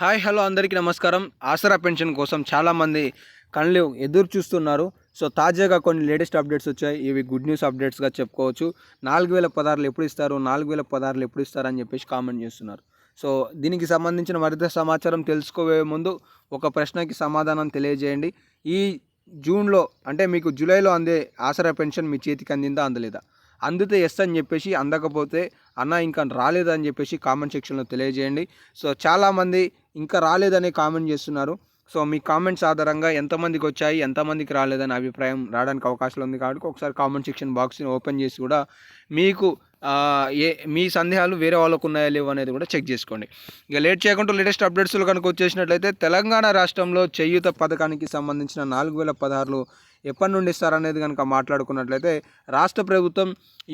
Hi hello అందరికీ నమస్కారం. ఆసరా pension కోసం చాలామంది కళ్ళు ఎదురు చూస్తున్నారు. సో తాజాగా కొన్ని లేటెస్ట్ అప్డేట్స్ వచ్చాయి. ఇవి గుడ్ న్యూస్ అప్డేట్స్గా చెప్పుకోవచ్చు. నాలుగు వేల పదార్లు ఎప్పుడు ఇస్తారు? నాలుగు వేల పదార్లు ఎప్పుడు ఇస్తారు? అని చెప్పేసి కామెంట్ చేస్తున్నారు. సో దీనికి సంబంధించిన మరింత సమాచారం తెలుసుకోవే ముందు ఒక ప్రశ్నకి సమాధానం తెలియజేయండి. ఈ జూన్లో అంటే మీకు జూలైలో అందే ఆసరా పెన్షన్ మీ చేతికి అందిందా అందలేదా? అందితే ఎస్ అని చెప్పేసి అందకపోతే అన్న ఇంకా రాలేదని చెప్పేసి కామెంట్ సెక్షన్లో తెలియజేయండి. సో చాలామంది ఇంకా రాలేదని కామెంట్ చేస్తున్నారు. సో మీ కామెంట్స్ ఆధారంగా ఎంతమందికి వచ్చాయి ఎంతమందికి రాలేదని అభిప్రాయం రావడానికి అవకాశం ఉంది కాబట్టి ఒకసారి కామెంట్ సెక్షన్ బాక్స్ని ఓపెన్ చేసి కూడా మీకు ఏ మీ సందేహాలు వేరే వాళ్ళకు ఉన్నాయా లేవు అనేది కూడా చెక్ చేసుకోండి. ఇక లేట్ చేయకుండా లేటెస్ట్ అప్డేట్స్లో కనుక వచ్చేసినట్లయితే తెలంగాణ రాష్ట్రంలో చేయూత పథకానికి సంబంధించిన నాలుగు వేల పదహారులు ఎప్పటి నుండి ఇస్తారనేది కనుక మాట్లాడుకున్నట్లయితే రాష్ట్ర ప్రభుత్వం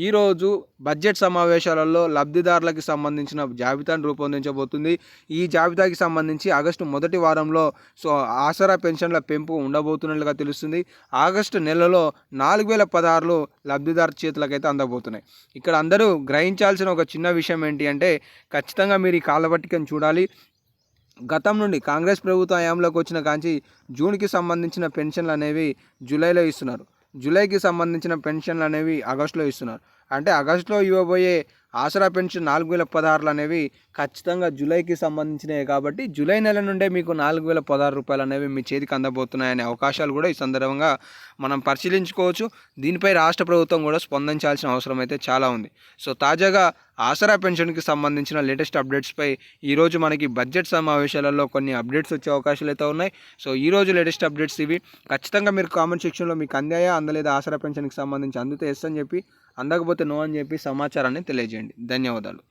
ఈరోజు బడ్జెట్ సమావేశాలలో లబ్ధిదారులకు సంబంధించిన జాబితాను రూపొందించబోతుంది. ఈ జాబితాకి సంబంధించి ఆగస్టు మొదటి వారంలో సో ఆసరా పెన్షన్ల పెంపు ఉండబోతున్నట్లుగా తెలుస్తుంది. ఆగస్టు నెలలో నాలుగు వేల పదహారులు లబ్ధిదారు చేతులకైతే అందబోతున్నాయి. ఇక్కడ అందరూ గ్రహించాల్సిన ఒక చిన్న విషయం ఏంటి అంటే ఖచ్చితంగా మీరు ఈ కాలపట్టికను చూడాలి. గతం నుండి కాంగ్రెస్ ప్రభుత్వ హయాంలోకి వచ్చిన కాంచి జూన్కి సంబంధించిన పెన్షన్లు అనేవి జూలైలో ఇస్తున్నారు. జూలైకి సంబంధించిన పెన్షన్లు అనేవి ఆగస్టులో ఇస్తున్నారు. అంటే ఆగస్టులో ఇవ్వబోయే ఆసరా పెన్షన్ నాలుగు వేల పదహారులు అనేవి ఖచ్చితంగా జూలైకి సంబంధించినవి కాబట్టి జూలై నెల నుండే మీకు నాలుగు వేల పదహారు రూపాయలు అనేవి మీ చేతికి అందబోతున్నాయనే అవకాశాలు కూడా ఈ సందర్భంగా మనం పరిశీలించుకోవచ్చు. దీనిపై రాష్ట్ర ప్రభుత్వం కూడా స్పందించాల్సిన అవసరం అయితే చాలా ఉంది. సో తాజాగా ఆసరా పెన్షన్కి సంబంధించిన లేటెస్ట్ అప్డేట్స్పై ఈరోజు మనకి బడ్జెట్ సమావేశాలలో కొన్ని అప్డేట్స్ వచ్చే అవకాశాలు అయితే ఉన్నాయి. సో ఈరోజు లేటెస్ట్ అప్డేట్స్ ఇవి. ఖచ్చితంగా మీరు కామెంట్ సెక్షన్లో మీకు అందాయా అందలేదా ఆసరా పెన్షన్కి సంబంధించి అందితే ఎస్ అని చెప్పి అందకపోతే నో అని చెప్పి సమాచారాన్ని తెలియజేయండి. ధన్యవాదాలు.